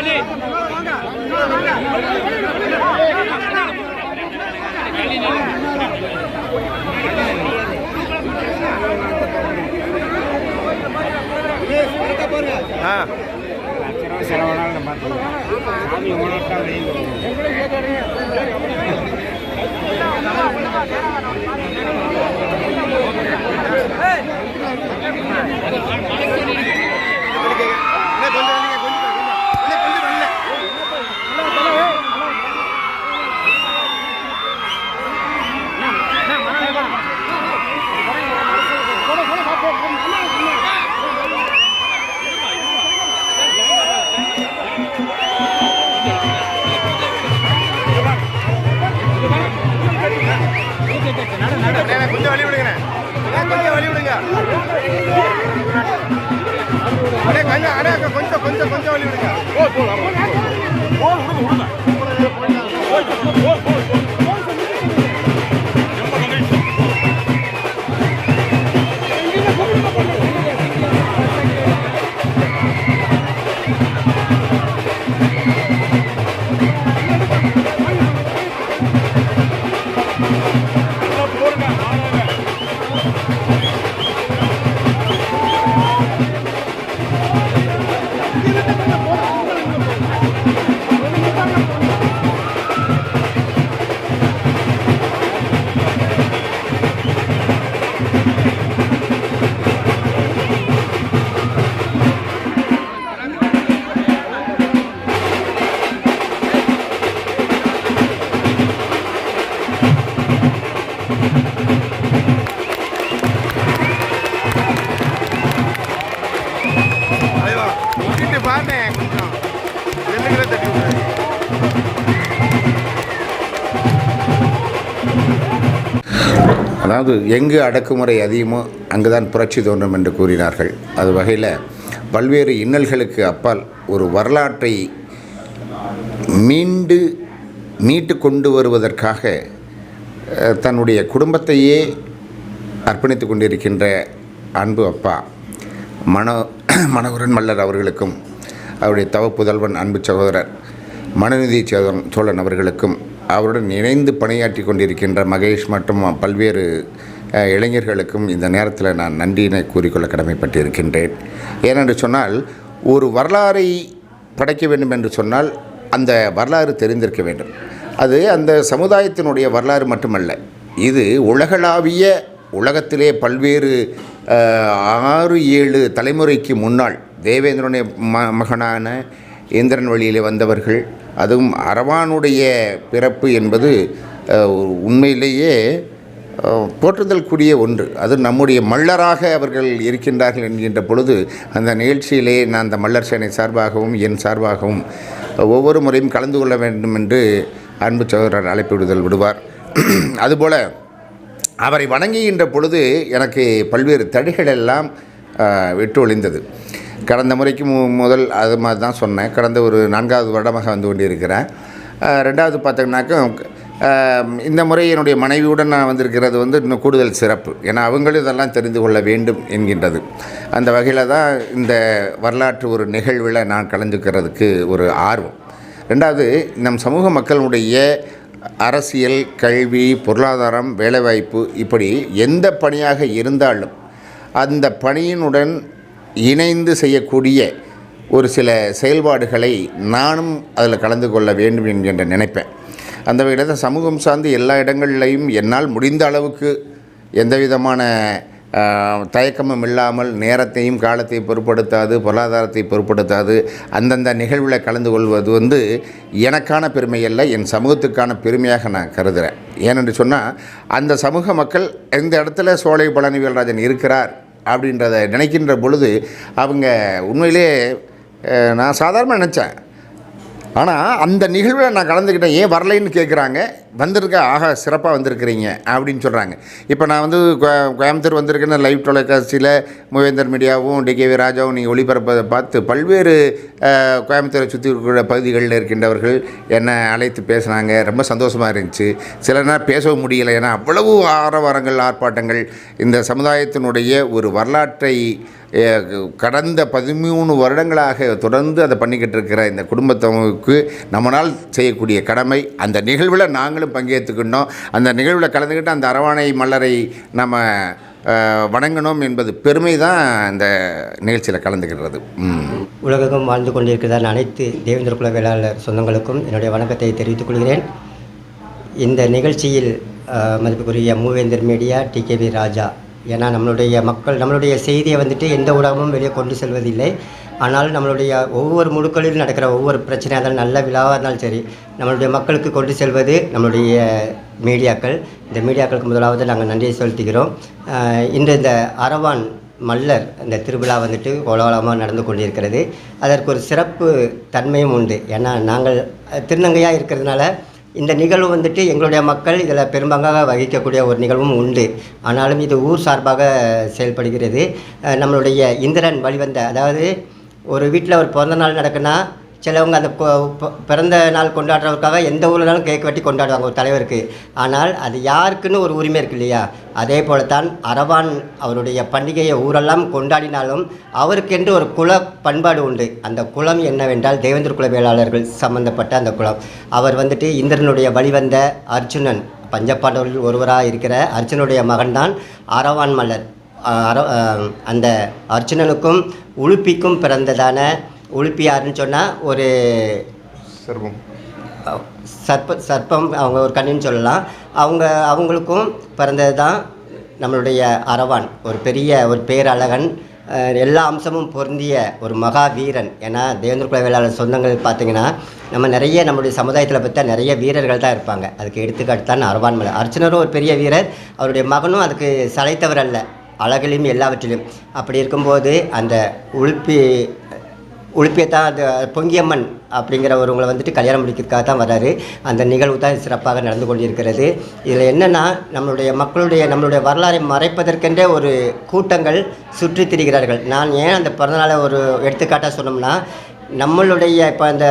தள்ளி ஆ சில நாள் பார்த்துக்கலாம் கொஞ்சம் கொஞ்சம் வழி விடுங்க அதாவது எங்கு அடக்குமுறை அதிகமோ அங்குதான் புரட்சி தோன்றும் என்று கூறினார்கள். அது வகையில் பல்வேறு இன்னல்களுக்கு அப்பால் ஒரு வரலாற்றை மீண்டு மீட்டு கொண்டு வருவதற்காக தன்னுடைய குடும்பத்தையே அர்ப்பணித்து கொண்டிருக்கின்ற அன்பு அப்பா மனோ மனோகரன் மல்லர் அவர்களுக்கும் அவருடைய தவப்புதல்வன் அன்பு சகோதரர் மனநிதி சோழன் சோழன் அவர்களுக்கும் அவருடன் இணைந்து பணியாற்றி கொண்டிருக்கின்ற மகேஷ் மற்றும் பல்வேறு இளைஞர்களுக்கும் இந்த நேரத்தில் நான் நன்றியினை கூறிக்கொள்ள கடமைப்பட்டிருக்கின்றேன். ஏனென்று சொன்னால் ஒரு வரலாறை படைக்க வேண்டும் என்று சொன்னால் அந்த வரலாறு தெரிந்திருக்க வேண்டும். அது அந்த சமுதாயத்தினுடைய வரலாறு மட்டுமல்ல. இது உலகளாவிய உலகத்திலே பல்வேறு ஆறு ஏழு தலைமுறைக்கு முன்னால் தேவேந்திரனுடைய ம மகனான இந்திரன் வழியிலே வந்தவர்கள் அதுவும் அரவானுடைய பிறப்பு என்பது உண்மையிலேயே போற்றுதல்குரிய ஒன்று. அது நம்முடைய மல்லராக அவர்கள் இருக்கின்றார்கள் என்கின்ற பொழுது அந்த நிகழ்ச்சியிலே நான் அந்த மல்லர் சேனை சார்பாகவும் என் சார்பாகவும் ஒவ்வொரு முறையும் கலந்து கொள்ள வேண்டும் என்று அன்பு சகோதரர் அழைப்பு விடுதல் விடுவார். அதுபோல் அவரை வணங்குகின்ற பொழுது எனக்கு பல்வேறு தடைகள் எல்லாம் விட்டு ஒளிந்தது. கடந்த முறைக்கு மு முதல் அது மாதிரி தான் சொன்னேன். கடந்த ஒரு நான்காவது வருடமாக வந்து கொண்டிருக்கிறேன். ரெண்டாவது பார்த்தீங்கன்னாக்கா இந்த முறை என்னுடைய மனைவியுடன் நான் வந்திருக்கிறது வந்து இன்னும் கூடுதல் சிறப்பு. ஏன்னா அவங்களும் இதெல்லாம் தெரிந்து கொள்ள வேண்டும் என்கின்றது. அந்த வகையில் தான் இந்த வரலாற்று ஒரு நிகழ்வில் நான் கலந்துக்கிறதுக்கு ஒரு ஆர்வம். ரெண்டாவது நம் சமூக மக்களுடைய அரசியல் கல்வி பொருளாதாரம் வேலைவாய்ப்பு இப்படி எந்த பணியாக இருந்தாலும் அந்த பணியினுடன் இணைந்து செய்யக்கூடிய ஒரு சில செயல்பாடுகளை நானும் அதில் கலந்து கொள்ள வேண்டும் என்கின்ற நினைப்பேன். அந்த வகையில் தான் சமூகம் சார்ந்து எல்லா இடங்கள்லையும் என்னால் முடிந்த அளவுக்கு எந்த விதமான தயக்கமும் இல்லாமல் நேரத்தையும் காலத்தையும் பொருட்படுத்தாது பொருளாதாரத்தை பொருட்படுத்தாது அந்தந்த நிகழ்வில் கலந்து கொள்வது வந்து எனக்கான பெருமை அல்ல என் சமூகத்துக்கான பெருமையாக நான் கருதுகிறேன் ஏனென்று சொன்னால் அந்த சமூக மக்கள் எந்த இடத்துல சோலை பழனிவேல்ராஜன் இருக்கிறார் அப்படின்றத நினைக்கின்ற பொழுது அவங்க உண்மையிலே நான் சாதாரணமாக நினச்சேன். ஆனால் அந்த நிகழ்வில் நான் கலந்துக்கிட்டேன். ஏன் வரலைன்னு கேட்குறாங்க வந்திருக்க ஆகா சிறப்பாக வந்திருக்கிறீங்க அப்படின்னு சொல்கிறாங்க இப்போ நான் வந்து கோ- கோயம்புத்தூர் வந்திருக்கேன்னு லைவ் தொலைக்காட்சியில் மூவேந்தர் மீடியாவும் டிகேவி ராஜாவும் நீங்கள் ஒளிபரப்பதை பார்த்து பல்வேறு கோயம்புத்தூரை சுற்றி இருக்கிற பகுதிகளில் இருக்கின்றவர்கள் என்னை அழைத்து பேசுனாங்க. ரொம்ப சந்தோஷமாக இருந்துச்சு. சில நேரம் பேசவும் முடியலை. ஏன்னா அவ்வளவு ஆரவாரங்கள் ஆர்ப்பாட்டங்கள் இந்த சமுதாயத்தினுடைய ஒரு வரலாற்றை கடந்த பதிமூணு வருடங்களாக தொடர்ந்து அதை பண்ணிக்கிட்டு இருக்கிற இந்த குடும்பத்தவங்களுக்கு நம்மளால் செய்யக்கூடிய கடமை அந்த நிகழ்வில் நாங்களும் பங்கேற்றுக்கிட்டோம். அந்த நிகழ்வில் கலந்துக்கிட்டு அந்த அரவாணை மல்லரை நம்ம வணங்கணும் என்பது பெருமை தான் இந்த நிகழ்ச்சியில் கலந்துக்கிறது உலகமும் வாழ்ந்து கொண்டிருக்கிறதான அனைத்து தேவேந்திர குல வேளாளர் சொந்தங்களுக்கும் என்னுடைய வணக்கத்தை தெரிவித்துக் கொள்கிறேன். இந்த நிகழ்ச்சியில் மதிப்புக்குரிய மூவேந்தர் மீடியா டிகேவி ராஜா ஏன்னா நம்மளுடைய மக்கள் நம்மளுடைய செய்தியை வந்துட்டு எந்த ஊடகமும் வெளியே கொண்டு செல்வதில்லை. ஆனால் நம்மளுடைய ஒவ்வொரு முழுக்களில் நடக்கிற ஒவ்வொரு பிரச்சனையாக இருந்தாலும் நல்ல விழாவாக இருந்தாலும் சரி நம்மளுடைய மக்களுக்கு கொண்டு செல்வது நம்மளுடைய மீடியாக்கள். இந்த மீடியாக்களுக்கு முதலாவது நாங்கள் நன்றியை செலுத்துகிறோம். இன்று இந்த அரவான் மல்லர் இந்த திருவிழா வந்துட்டு கோலாகலமாக நடந்து கொண்டிருக்கிறது. அதற்கு ஒரு சிறப்பு தன்மையும் உண்டு. ஏன்னா நாங்கள் திருநங்கையாக இருக்கிறதுனால இந்த நிகழ்வு வந்துட்டு எங்களுடைய மக்கள் இதில் பெரும்பாங்காக வகிக்கக்கூடிய ஒரு நிகழ்வும் உண்டு. ஆனாலும் இது ஊர் சார்பாக செயல்படுகிறது. நம்மளுடைய இந்திரன் வழிவந்த அதாவது ஒரு வீட்டில் ஒரு பிறந்த நாள் நடக்குன்னா சிலவங்க அந்த ப- பிறந்த நாள் கொண்டாடுறவருக்காக எந்த ஊர்லனாலும் கேக் வெட்டி கொண்டாடுவாங்க ஒரு தலைவருக்கு. ஆனால் அது யாருக்குன்னு ஒரு உரிமை இருக்கு இல்லையா? அதே போல தான் அரவான் அவருடைய பண்டிகையை ஊரெல்லாம் கொண்டாடினாலும் அவருக்கென்று ஒரு குல பண்பாடு உண்டு. அந்த குலம் என்னவென்றால் தேவேந்திர குல வேளாளர்கள் சம்பந்தப்பட்ட அந்த குலம் அவர் வந்துட்டு இந்திரனுடைய வழிவந்த அர்ஜுனன் பஞ்சப்பாண்டவர்கள் ஒருவராக இருக்கிற அர்ஜுனுடைய மகன்தான் அரவான் மல்லர். அர அந்த அர்ஜுனனுக்கும் உழுப்பிக்கும் பிறந்ததான உலுப்பி யாருன்னு சொன்னால் ஒரு சர்வம் சர்ப்ப சர்ப்பம் அவங்க ஒரு கண்ணின்னு சொல்லலாம். அவங்க அவங்களுக்கும் பிறந்தது தான் நம்மளுடைய அரவான் ஒரு பெரிய ஒரு பேரழகன் எல்லா அம்சமும் பொருந்திய ஒரு மகா வீரன் ஏன்னா தேவேந்திர குல வேளாளர் சொந்தங்கள் பார்த்தீங்கன்னா நம்ம நிறைய நம்மளுடைய சமுதாயத்தில் பார்த்தா நிறைய வீரர்கள் தான் இருப்பாங்க. அதுக்கு எடுத்துக்காட்டு தான் அரவான் மலை. அர்ச்சனரும் ஒரு பெரிய வீரர். அவருடைய மகனும் அதுக்கு சளைத்தவர் அல்ல. அழகிலும் எல்லாவற்றிலும். அப்படி இருக்கும்போது அந்த உழுப்பி உழுப்பிய தான் அந்த பொங்கியம்மன் அப்படிங்கிறவங்களை வந்துட்டு கல்யாணம் முடிக்கிறதுக்காக தான் வராரு அந்த நிகழ்வு தான் சிறப்பாக நடந்து கொண்டிருக்கிறது. இதில் என்னென்னா நம்மளுடைய மக்களுடைய நம்மளுடைய வரலாறை மறைப்பதற்கென்றே ஒரு கூட்டங்கள் சுற்றி திரிகிறார்கள். நான் ஏன் அந்த பிறந்தநாளை ஒரு எடுத்துக்காட்டாக சொன்னோம்னா நம்மளுடைய இப்போ அந்த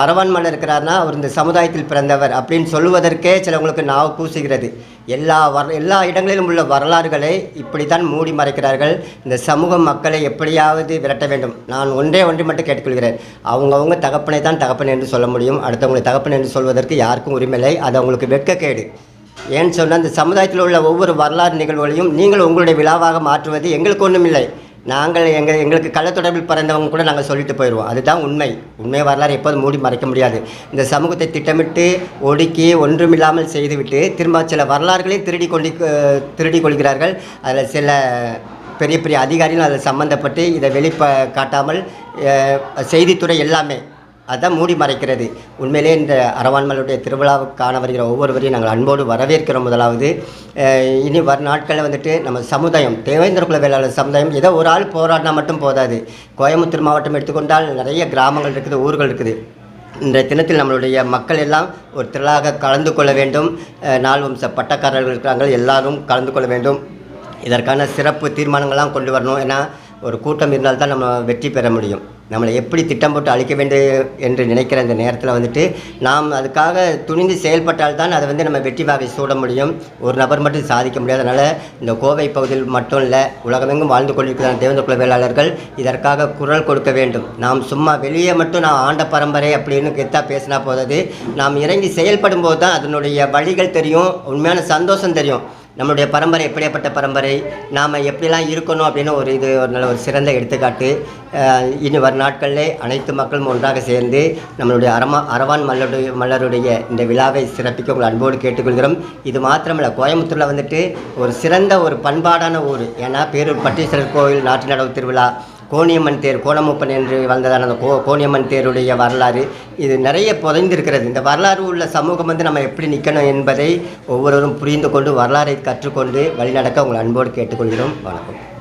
அரவான் மன்னர் இருக்கிறாருன்னா அவர் இந்த சமுதாயத்தில் பிறந்தவர் அப்படின்னு சொல்லுவதற்கே சிலவங்களுக்கு நாவு கூசுகிறது எல்லா வர எல்லா இடங்களிலும் உள்ள வரலாறுகளை இப்படி தான் மூடி மறைக்கிறார்கள். இந்த சமூக மக்களை எப்படியாவது விரட்ட வேண்டும். நான் ஒன்றே ஒன்று மட்டும் கேட்டுக்கொள்கிறேன். அவங்கவுங்க தகப்பனை தான் தகப்பன் என்று சொல்ல முடியும். அடுத்தவங்களை தகப்பன் என்று சொல்வதற்கு யாருக்கும் உரிமை இல்லை. அது அவங்களுக்கு வெட்கக்கேடு. ஏன்னு சொன்னால் இந்த சமுதாயத்தில் உள்ள ஒவ்வொரு வரலாறு நிகழ்வுகளையும் நீங்கள் உங்களுடைய விழாவாக மாற்றுவது எங்களுக்கு ஒன்றும் இல்லை நாங்கள் எங்கள் எங்களுக்கு கள்ளத்தொடர்பில் பிறந்தவங்க கூட நாங்கள் சொல்லிட்டு போயிடுவோம் அதுதான் உண்மை. உண்மை வரலாறு எப்போதும் மூடி மறைக்க முடியாது. இந்த சமூகத்தை திட்டமிட்டு ஒடுக்கி ஒன்றுமில்லாமல் செய்துவிட்டு திரும்ப சில வரலாறுகளையும் திருடி கொள்ளி திருடி கொள்கிறார்கள். அதில் சில பெரிய பெரிய அதிகாரிகள் அதில் சம்மந்தப்பட்டு இதை வெளிப்ப காட்டாமல் செய்தித்துறை எல்லாமே அதை மூடி மறைக்கிறது. உண்மையிலே இந்த அரவான்மலுடைய திருவிழாவுக்கான காண வருகிற ஒவ்வொருவரையும் நாங்கள் அன்போடு வரவேற்கிறோம் முதலாவது. இனி வரும் நாட்களில் வந்துட்டு நம்ம சமுதாயம் தேவேந்திர குல வேளாளர் சமுதாயம் ஏதோ ஒரு ஆள் போராடினா மட்டும் போதாது. கோயம்புத்தூர் மாவட்டம் எடுத்துக்கொண்டால் நிறைய கிராமங்கள் இருக்குது ஊர்கள் இருக்குது. இன்றைய தினத்தில் நம்மளுடைய மக்கள் எல்லாம் ஒரு திரளாக கலந்து கொள்ள வேண்டும். நாள் வம்ச பட்டக்காரர்கள் இருக்கிறாங்க எல்லாரும் கலந்து கொள்ள வேண்டும். இதற்கான சிறப்பு தீர்மானங்கள்லாம் கொண்டு வரணும். ஏன்னா ஒரு கூட்டம் இருந்தால் தான் நம்ம வெற்றி பெற முடியும். நம்மளை எப்படி திட்டம் போட்டு அழிக்க வேண்டும் என்று நினைக்கிற இந்த நேரத்தில் வந்துட்டு நாம் அதுக்காக துணிந்து செயல்பட்டால் தான் அதை வந்து நம்ம வெற்றி வாகை சூட முடியும். ஒரு நபர் மட்டும் சாதிக்க முடியாது. அதனால் இந்த கோவை பகுதியில் மட்டும் இல்லை உலகமெங்கும் வாழ்ந்து கொண்டிருக்கிற தேவேந்திர குல வேளாளர்கள் இதற்காக குரல் கொடுக்க வேண்டும். நாம் சும்மா வெளியே மட்டும் நான் ஆண்ட பரம்பரை அப்படின்னு கெத்தா பேசினா போதாது. நாம் இறங்கி செயல்படும் போது தான் அதனுடைய வழிகள் தெரியும் உண்மையான சந்தோஷம் தெரியும். நம்மளுடைய பரம்பரை எப்படியாப்பட்ட பரம்பரை? நாம் எப்படிலாம் இருக்கணும் அப்படின்னு ஒரு இது ஒரு நல்ல ஒரு சிறந்த எடுத்துக்காட்டு. இனி வரும் நாட்களிலே அனைத்து மக்களும் ஒன்றாக சேர்ந்து நம்மளுடைய அரமா அரவான் மல்லருடைய மல்லருடைய இந்த விழாவை சிறப்பிக்க உங்கள் அன்போடு கேட்டுக்கொள்கிறோம். இது மாத்திரமில்ல கோயம்புத்தூரில் வந்துட்டு ஒரு சிறந்த ஒரு பண்பாடான ஊர். ஏன்னா பேரூர் பட்டீஸ்வரர் கோயில் நாட்டு நடவு திருவிழா கோணியம்மன் தேர் கோணமுப்பன் என்று வந்ததான அந்த கோ கோணியம்மன் தேருடைய வரலாறு இது நிறைய புதைந்திருக்கிறது. இந்த வரலாறு உள்ள சமூகம் வந்து நம்ம எப்படி நிற்கணும் என்பதை ஒவ்வொருவரும் புரிந்து கொண்டு வரலாறை கற்றுக்கொண்டு வழிநடக்க உங்கள் அன்போடு கேட்டுக்கொள்கிறோம். வணக்கம்.